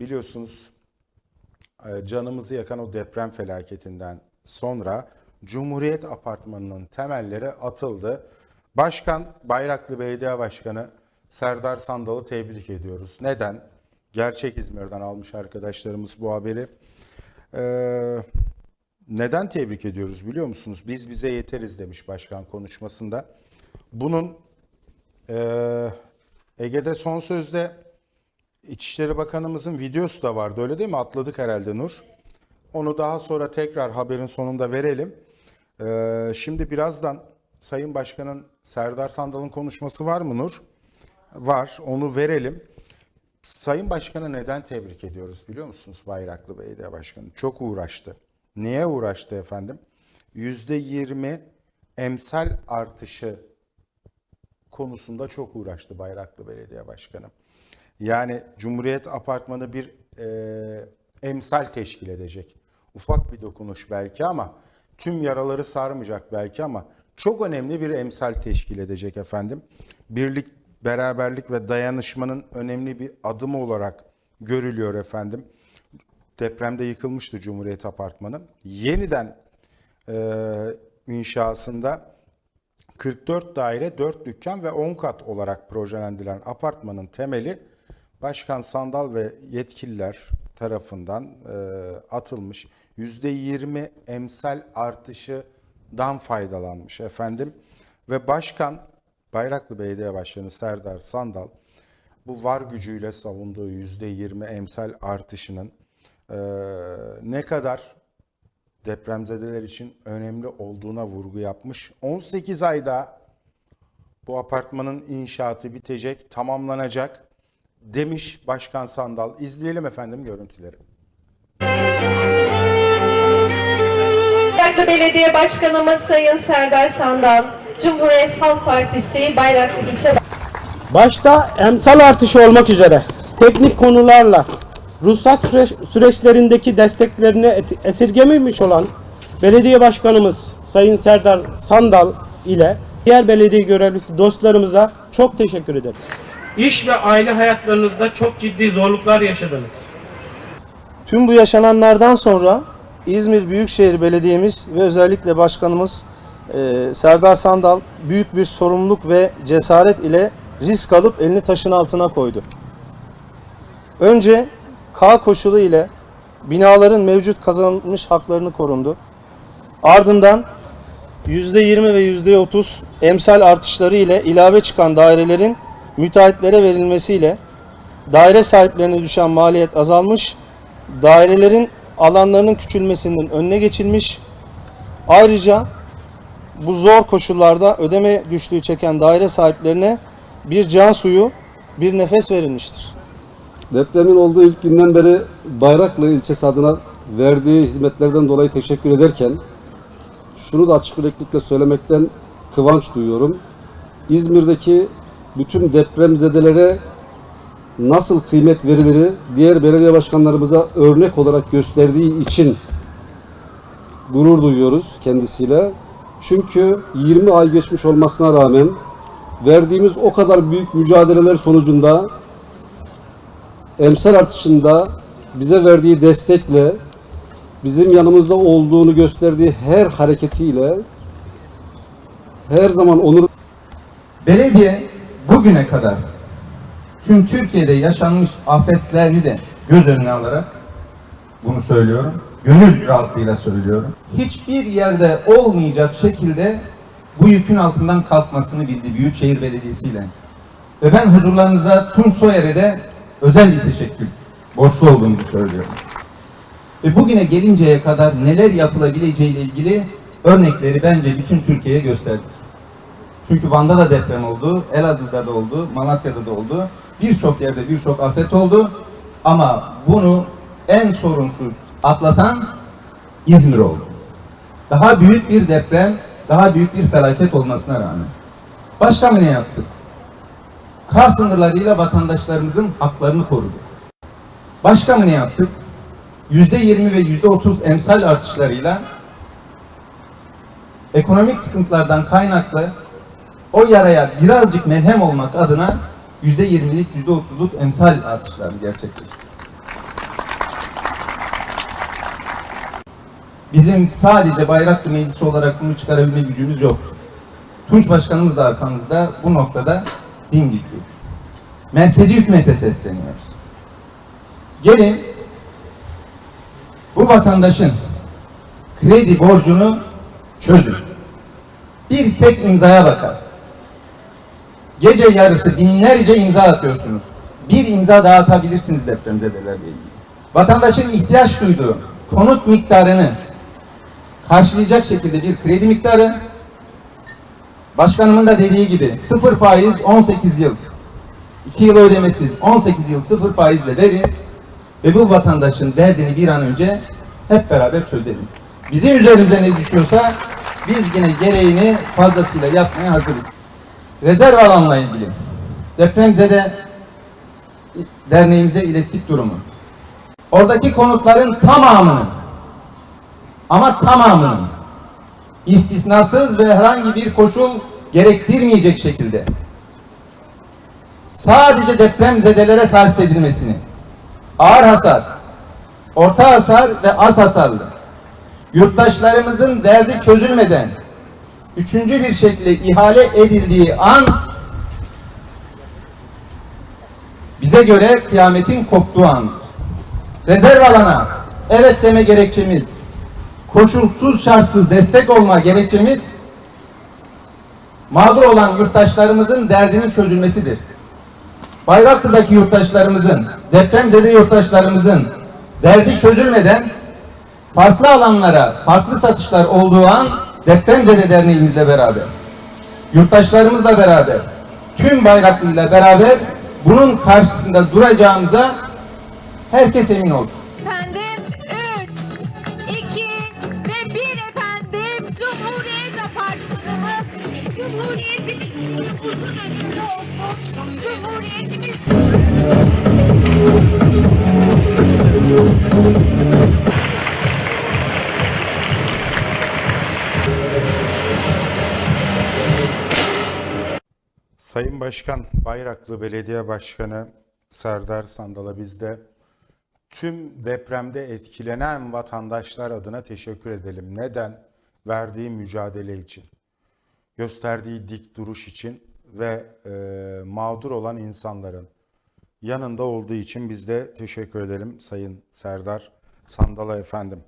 Biliyorsunuz e, canımızı yakan o deprem felaketinden sonra Cumhuriyet Apartmanı'nın temelleri atıldı. Başkan, Bayraklı Belediye Başkanı Serdar Sandal'ı tebrik ediyoruz. Neden? Gerçek İzmir'den almış arkadaşlarımız bu haberi. Ee, neden tebrik ediyoruz biliyor musunuz? Biz bize yeteriz demiş başkan konuşmasında. Bunun e, Ege'de son sözde İçişleri Bakanımızın videosu da vardı öyle değil mi? Atladık herhalde Nur. Onu daha sonra tekrar haberin sonunda verelim. Ee, şimdi birazdan Sayın Başkan'ın Serdar Sandal'ın konuşması var mı Nur? Var. Onu verelim. Sayın Başkan'ı neden tebrik ediyoruz biliyor musunuz Bayraklı Belediye Başkanı? Çok uğraştı. Niye uğraştı efendim? %20 emsal artışı konusunda çok uğraştı Bayraklı Belediye Başkanı. Yani Cumhuriyet Apartmanı bir e, emsal teşkil edecek. Ufak bir dokunuş belki ama tüm yaraları sarmayacak belki ama çok önemli bir emsal teşkil edecek efendim. Birlik, beraberlik ve dayanışmanın önemli bir adımı olarak görülüyor efendim. Depremde yıkılmıştı Cumhuriyet Apartmanı. Yeniden e, inşasında 44 daire, 4 dükkan ve 10 kat olarak projelendirilen apartmanın temeli Başkan Sandal ve yetkililer tarafından e, atılmış. %20 emsal artışından faydalanmış efendim. Ve Başkan Bayraklı Belediye Başkanı Serdar Sandal bu var gücüyle savunduğu %20 emsal artışının e, ne kadar depremzedeler için önemli olduğuna vurgu yapmış. 18 ayda bu apartmanın inşaatı bitecek, tamamlanacak demiş Başkan Sandal. İzleyelim efendim görüntüleri. Bayraklı Belediye Başkanımız Sayın Serdar Sandal, Cumhuriyet Halk Partisi Bayraklı İlçe Başta emsal artışı olmak üzere teknik konularla ruhsat süreç- süreçlerindeki desteklerini et- esirgememiş olan belediye başkanımız Sayın Serdar Sandal ile diğer belediye görevlisi dostlarımıza çok teşekkür ederiz. İş ve aile hayatlarınızda çok ciddi zorluklar yaşadınız. Tüm bu yaşananlardan sonra İzmir Büyükşehir Belediye'miz ve özellikle başkanımız e, Serdar Sandal büyük bir sorumluluk ve cesaret ile risk alıp elini taşın altına koydu. Önce K koşulu ile binaların mevcut kazanılmış haklarını korundu. Ardından %20 ve %30 emsal artışları ile ilave çıkan dairelerin müteahhitlere verilmesiyle daire sahiplerine düşen maliyet azalmış, dairelerin alanlarının küçülmesinin önüne geçilmiş. Ayrıca bu zor koşullarda ödeme güçlüğü çeken daire sahiplerine bir can suyu, bir nefes verilmiştir. Depremin olduğu ilk günden beri Bayraklı ilçesi adına verdiği hizmetlerden dolayı teşekkür ederken şunu da açık yüreklilikle söylemekten kıvanç duyuyorum. İzmir'deki bütün depremzedelere nasıl kıymet verilir diğer belediye başkanlarımıza örnek olarak gösterdiği için gurur duyuyoruz kendisiyle. Çünkü 20 ay geçmiş olmasına rağmen verdiğimiz o kadar büyük mücadeleler sonucunda emsal artışında bize verdiği destekle bizim yanımızda olduğunu gösterdiği her hareketiyle her zaman onur Belediye bugüne kadar tüm Türkiye'de yaşanmış afetlerini de göz önüne alarak bunu söylüyorum. Gönül rahatlığıyla söylüyorum. Hiçbir yerde olmayacak şekilde bu yükün altından kalkmasını bildi Büyükşehir Belediyesi ile. Ve ben huzurlarınızda tüm Soyer'e özel bir teşekkür borçlu olduğumu söylüyorum. Ve bugüne gelinceye kadar neler yapılabileceği ile ilgili örnekleri bence bütün Türkiye'ye gösterdik. Çünkü Van'da da deprem oldu, Elazığ'da da oldu, Malatya'da da oldu. Birçok yerde birçok afet oldu. Ama bunu en sorunsuz atlatan İzmir oldu. Daha büyük bir deprem, daha büyük bir felaket olmasına rağmen. Başka mı ne yaptık? Kar sınırlarıyla vatandaşlarımızın haklarını koruduk. Başka mı ne yaptık? Yüzde yirmi ve yüzde otuz emsal artışlarıyla ekonomik sıkıntılardan kaynaklı o yaraya birazcık merhem olmak adına yüzde yirmilik, yüzde otuzluk emsal artışları gerçekleştirdik. Bizim sadece Bayraklı Meclisi olarak bunu çıkarabilme gücümüz yok. Tunç Başkanımız da arkamızda bu noktada dimdik. Merkezi hükümete sesleniyoruz. Gelin bu vatandaşın kredi borcunu çözün. Bir tek imzaya bakar. Gece yarısı binlerce imza atıyorsunuz. Bir imza daha atabilirsiniz depremzedelerle ilgili. Vatandaşın ihtiyaç duyduğu konut miktarını karşılayacak şekilde bir kredi miktarı başkanımın da dediği gibi sıfır faiz 18 yıl 2 yıl ödemesiz 18 yıl sıfır faizle verin ve bu vatandaşın derdini bir an önce hep beraber çözelim. Bizim üzerimize ne düşüyorsa biz yine gereğini fazlasıyla yapmaya hazırız. Rezerv alanla ilgili depremzede derneğimize ilettik durumu. Oradaki konutların tamamının ama tamamının istisnasız ve herhangi bir koşul gerektirmeyecek şekilde sadece depremzedelere tahsis edilmesini ağır hasar, orta hasar ve az hasarlı yurttaşlarımızın derdi çözülmeden üçüncü bir şekilde ihale edildiği an bize göre kıyametin koptuğu an. Rezerv alana evet deme gerekçemiz, koşulsuz şartsız destek olma gerekçemiz mağdur olan yurttaşlarımızın derdinin çözülmesidir. Bayraklı'daki yurttaşlarımızın, depremzede yurttaşlarımızın derdi çözülmeden farklı alanlara farklı satışlar olduğu an depremzede derneğimizle beraber, yurttaşlarımızla beraber, tüm Bayraklı'yla beraber bunun karşısında duracağımıza herkes emin olsun. Efendim 3, 2 ve 1 efendim Cumhuriyet Apartmanımız Cumhuriyetimiz uzun ömürlü olsun. Cumhuriyetimiz Sayın Başkan, Bayraklı Belediye Başkanı Serdar Sandal'a biz de tüm depremde etkilenen vatandaşlar adına teşekkür edelim. Neden? Verdiği mücadele için, gösterdiği dik duruş için ve e, mağdur olan insanların yanında olduğu için biz de teşekkür edelim Sayın Serdar Sandal'a efendim.